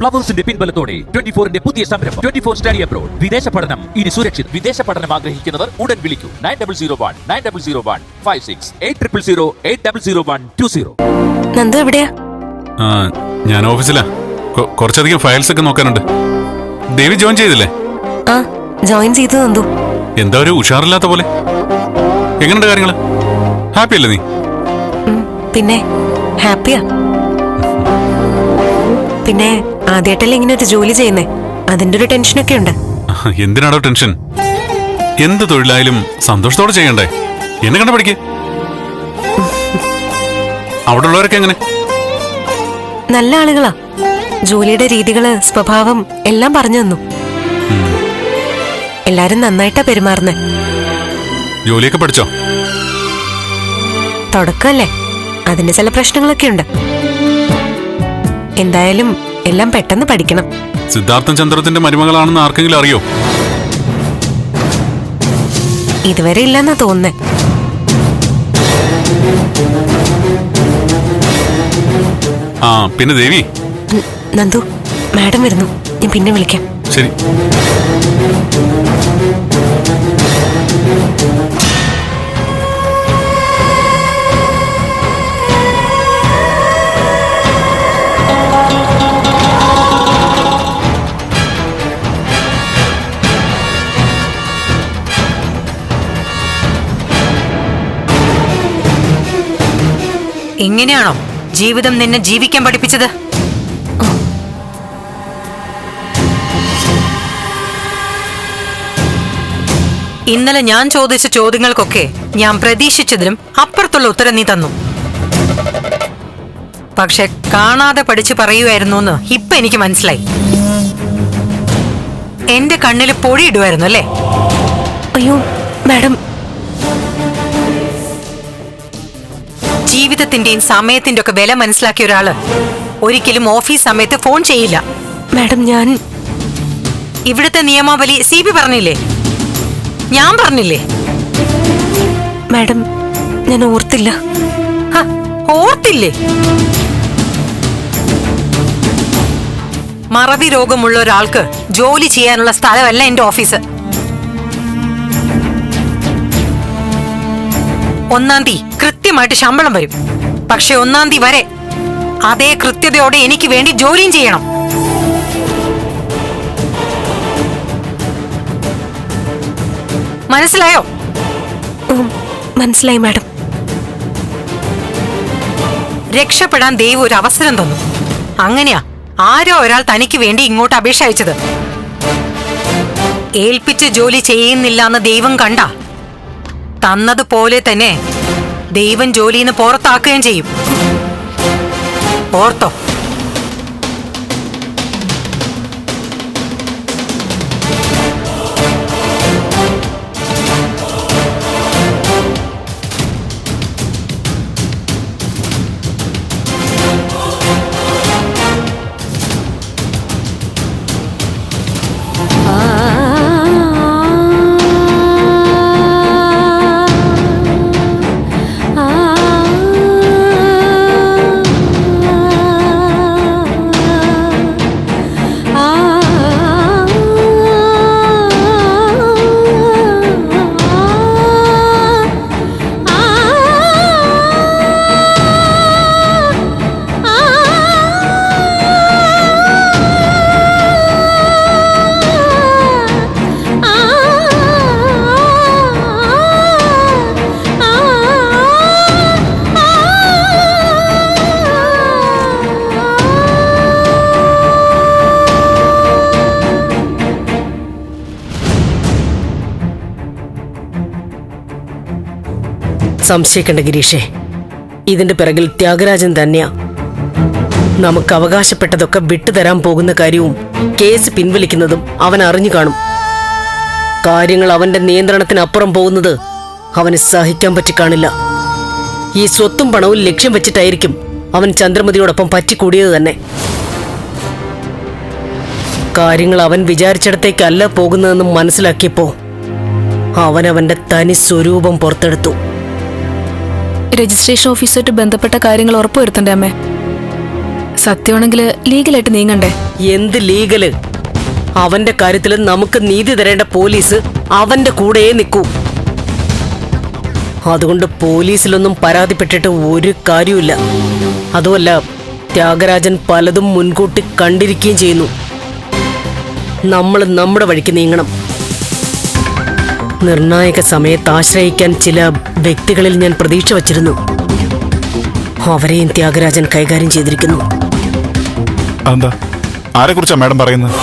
പ്ലവേഴ്സിന്റെ പിൻബലത്തോടെ twenty ഫോറിന്റെ പുതിയ സംരംഭം. Twenty four study abroad. വിദേശ പഠനം. ഇനി സുരക്ഷിത്. വിദേശ പഠനം ആഗ്രഹിക്കുന്നവർ ഉടൻ വിളിക്കൂ. Nine double zero one nine double zero one five six eight triple zero eight double zero one two zero. Nandu എവിടെയാ? ആ ഞാൻ ഓഫീസിലാ. കൊ- കുറച്ചധികം ഫയൽസ് ഒക്കെ നോക്കാനുണ്ട്. ദേവി ജോയിൻ ചെയ്തില്ലേ? ആ ജോയിൻ ചെയ്തു നന്ദു. എന്താ ഒരു ഉഷാറില്ലാത്ത പോലെ? എങ്ങനെയുണ്ട് കാര്യങ്ങൾ ഹാപ്പി അല്ലേ നീ? ഉം, പിന്നെ ഹാപ്പിയാ. പിന്നെ ആദ്യമായിട്ടല്ലേ ഇങ്ങനെ ഒരു ജോലി ചെയ്യുന്നേ? അതിന്റെ ഒരു ടെൻഷനൊക്കെ ഉണ്ട്. എന്തിനാണോ ടെൻഷൻ? എന്ത് തൊഴിലായാലും സന്തോഷത്തോടെ ചെയ്യണ്ടേ? എന്നെ കണ്ട പഠിക്ക്. അവിടെ ഉള്ളവരൊക്കെ എങ്ങനെ? നല്ല ആളുകളാ. ജോലിയുടെ രീതികൾ സ്വഭാവം എല്ലാം പറഞ്ഞു തന്നു. എല്ലാരും നന്നായിട്ടാ പെരുമാറുന്നേ. ജോലിയൊക്കെ പഠിച്ചോ? തുടക്കല്ലേ? അതിന്റെ ചില പ്രശ്നങ്ങളൊക്കെ ഉണ്ട്. എന്തായാലും എല്ലാം പെട്ടെന്ന് പഠിക്കണം. സിദ്ധാർത്ഥൻ ചന്ദ്രത്തിന്റെ മരുമകളാണെന്ന് ആർക്കെങ്കിലും അറിയോ? ഇതുവരെ ഇല്ലെന്നാ തോന്നുന്നേ. ആ പിന്നെ ദേവി? ഉം, നന്ദു മാഡം വരുന്നു. ഞാൻ പിന്നെ വിളിക്കാം. ശരി. ഇങ്ങനെയാണോ ജീവിതം നിന്നെ ജീവിക്കാൻ പഠിപ്പിച്ചത്? ഇന്നലെ ഞാൻ ചോദിച്ച ചോദ്യങ്ങൾക്കൊക്കെ ഞാൻ പ്രതീക്ഷിച്ചതിലും അപ്പുറത്തുള്ള ഉത്തരം നീ തന്നു. പക്ഷെ കാണാതെ പഠിച്ചു പറയുമായിരുന്നു എന്ന് ഇപ്പൊ എനിക്ക് മനസ്സിലായി. എന്റെ കണ്ണിൽ പൊടിയിടുമായിരുന്നു അല്ലേ? അയ്യോ മാഡം ജീവിതത്തിന്റെയും സമയത്തിന്റെ ഒക്കെ വില മനസ്സിലാക്കിയ ഒരാൾ. ഒരിക്കലും ഓഫീസ് സമയത്ത് ഫോൺ ചെയ്യില്ല. മാഡം ഞാൻ ഇവിടുത്തെ നിയമാവലി സി ബി പറഞ്ഞില്ലേ? ഞാൻ പറഞ്ഞില്ലേ? മാഡം ഞാൻ ഓർത്തില്ല. ഓർത്തില്ലേ? മറവി രോഗമുള്ള ഒരാൾക്ക് ജോലി ചെയ്യാനുള്ള സ്ഥലമല്ല എന്റെ ഓഫീസ്. ഒന്നാം തീയതി കൃത്യമായിട്ട് ശമ്പളം വരും. പക്ഷെ ഒന്നാം തീയതി വരെ അതേ കൃത്യതയോടെ എനിക്ക് വേണ്ടി ജോലിയും ചെയ്യണം. മനസ്സിലായോ? മനസ്സിലായി മാഡം. രക്ഷപ്പെടാൻ ദൈവം ഒരു അവസരം തന്നു. അങ്ങനെയാ ആരോ ഒരാൾ തനിക്ക് വേണ്ടി ഇങ്ങോട്ട് അപേക്ഷ അയച്ചത്. ഏൽപ്പിച്ച് ജോലി ചെയ്യുന്നില്ല എന്ന് ദൈവം കണ്ട. തന്നതുപോലെ തന്നെ ദൈവം ജോലിന്ന് പുറത്താക്കുകയും ചെയ്യും. ഓർത്തോ സംശയിക്കണ്ട ഗിരീഷേ. ഇതിന്റെ പിറകിൽ ത്യാഗരാജൻ തന്നെയാ. നമുക്ക് അവകാശപ്പെട്ടതൊക്കെ വിട്ടുതരാൻ പോകുന്ന കാര്യവും കേസ് പിൻവലിക്കുന്നതും അവൻ അറിഞ്ഞു കാണും. കാര്യങ്ങൾ അവന്റെ നിയന്ത്രണത്തിനപ്പുറം പോകുന്നത് അവന് സഹിക്കാൻ പറ്റി കാണില്ല. ഈ സ്വത്തും പണവും ലക്ഷ്യം വെച്ചിട്ടായിരിക്കും അവൻ ചന്ദ്രമതിയോടൊപ്പം പറ്റിക്കൂടിയത് തന്നെ. കാര്യങ്ങൾ അവൻ വിചാരിച്ചിടത്തേക്കല്ല പോകുന്നതെന്ന് മനസ്സിലാക്കിയപ്പോ അവൻ അവന്റെ തനി സ്വരൂപം പുറത്തെടുത്തു. രജിസ്ട്രേഷൻ ഓഫീസുമായിട്ട് ബന്ധപ്പെട്ട കാര്യങ്ങൾ ഉറപ്പുവരുത്തണ്ടേ അമ്മേ? സത്യമാണെങ്കിൽ ലീഗലായിട്ട് നീങ്ങണ്ടേ? എന്ത് ലീഗൽ? അവന്റെ കാര്യത്തിൽ നമുക്ക് നീതി തരേണ്ട പോലീസ് അവന്റെ കൂടെ നിൽക്കൂ. അതുകൊണ്ട് പോലീസിലൊന്നും പരാതിപ്പെട്ടിട്ട് ഒരു കാര്യമില്ല അതുമല്ല ത്യാഗരാജൻ പലതും മുൻകൂട്ടി കണ്ടിരിക്കുകയും ചെയ്യുന്നു. നമ്മൾ നമ്മുടെ വഴിക്ക് നീങ്ങണം. നിർണായക സമയത്ത് ആശ്രയിക്കാൻ ചില വ്യക്തികളിൽ ഞാൻ പ്രതീക്ഷ വച്ചിരുന്നു. അവരെയും ത്യാഗരാജൻ കൈകാര്യം ചെയ്തിരിക്കുന്നു. എന്താ ആരെക്കുറിച്ചാണ് മാഡം പറയുന്നത്?